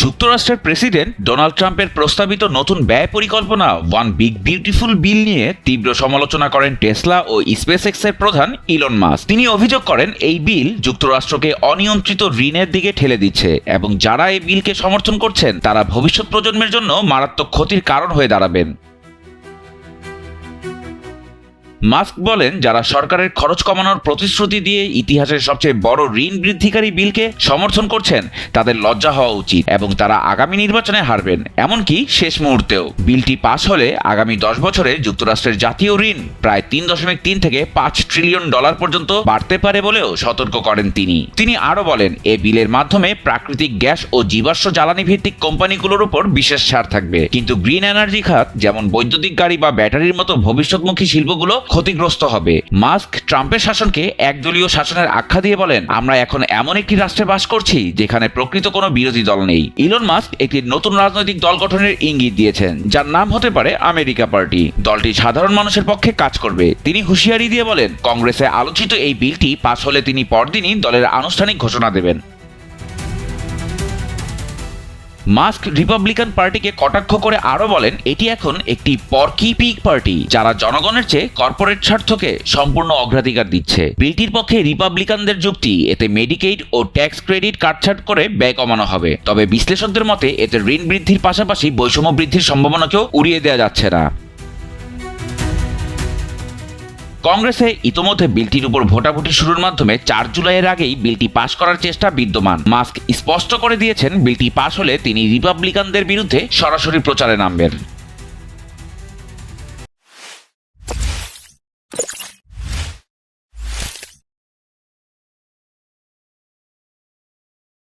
যুক্তরাষ্ট্রের president Donald ট্রাম্পের প্রস্তাবিত নতুন ব্যয় পরিকল্পনা ওয়ান বিগ বিউটিফুল বিল নিয়ে তীব্র সমালোচনা করেন টেসলা ও স্পেস এক্সের প্রধান ইলন মাস তিনি অভিযোগ করেন, এই বিল যুক্তরাষ্ট্রকে অনিয়ন্ত্রিত ঋণের দিকে ঠেলে দিচ্ছে এবং যারা এই বিলকে সমর্থন করছেন, তারা ভবিষ্যৎ প্রজন্মের জন্য মারাত্মক ক্ষতির কারণ হয়ে দাঁড়াবেন। মাস্ক বলেন, যারা সরকারের খরচ কমানোর প্রতিশ্রুতি দিয়ে ইতিহাসের সবচেয়ে বড় ঋণ বৃদ্ধিকারী বিলকে সমর্থন করছেন, তাদের লজ্জা হওয়া উচিত এবং তারা আগামী নির্বাচনে হারবেন। এমনকি শেষ মুহূর্তেও বিলটি পাশ হলে আগামী দশ বছরে যুক্তরাষ্ট্রের জাতীয় ঋণ প্রায় তিন দশমিক তিন থেকে পাঁচ ট্রিলিয়ন ডলার পর্যন্ত বাড়তে পারে বলেও সতর্ক করেন তিনি। তিনি আরও বলেন, এ বিলের মাধ্যমে প্রাকৃতিক গ্যাস ও জীবাশ্ম জ্বালানি ভিত্তিক কোম্পানিগুলোর উপর বিশেষ ছাড় থাকবে। কিন্তু গ্রিন এনার্জি খাত, যেমন বৈদ্যুতিক গাড়ি বা ব্যাটারির মতো ভবিষ্যৎমুখী শিল্পগুলো ক্ষতিগ্রস্ত হবে। মাস্ক ট্রাম্পের শাসনকে একদলীয় শাসনের আখ্যা দিয়ে বলেন, আমরা এখন এমন একটি রাষ্ট্রে বাস করছি যেখানে প্রকৃত কোনো বিরোধী দল নেই। ইলন মাস্ক একটি নতুন রাজনৈতিক দল গঠনের ইঙ্গিত দিয়েছেন, যার নাম হতে পারে আমেরিকা পার্টি। দলটি সাধারণ মানুষের পক্ষে কাজ করবে। তিনি হুঁশিয়ারি দিয়ে বলেন, কংগ্রেসে আলোচিত এই বিলটি পাশ হলে তিনি পরদিনই দলের আনুষ্ঠানিক ঘোষণা দেবেন। মাস্ক রিপাবলিকান পার্টিকে কটাক্ষ করে আরও বলেন, এটি এখন একটি পরকি পিক পার্টি যারা জনগণের চেয়ে কর্পোরেট স্বার্থকে সম্পূর্ণ অগ্রাধিকার দিচ্ছে। বিলটির পক্ষে রিপাবলিকানদের যুক্তি, এতে মেডিকেইড ও ট্যাক্স ক্রেডিট কাটছাট করে ব্যয় কমানো হবে। তবে বিশ্লেষকদের মতে, এতে ঋণ বৃদ্ধির পাশাপাশি বৈষম্য বৃদ্ধির সম্ভাবনাকেও উড়িয়ে দেওয়া যাচ্ছে না। কংগ্রেসে ইতোমধ্যে বিলটির উপর ভোটাভুটি শুরুর মাধ্যমে চার জুলাইয়ের আগেই বিলটি পাশ করার চেষ্টা বিদ্যমান। মাস্ক স্পষ্ট করে দিয়েছেন, বিলটি পাশ হলে তিনি রিপাবলিকানদের বিরুদ্ধে সরাসরি প্রচারে নামবেন।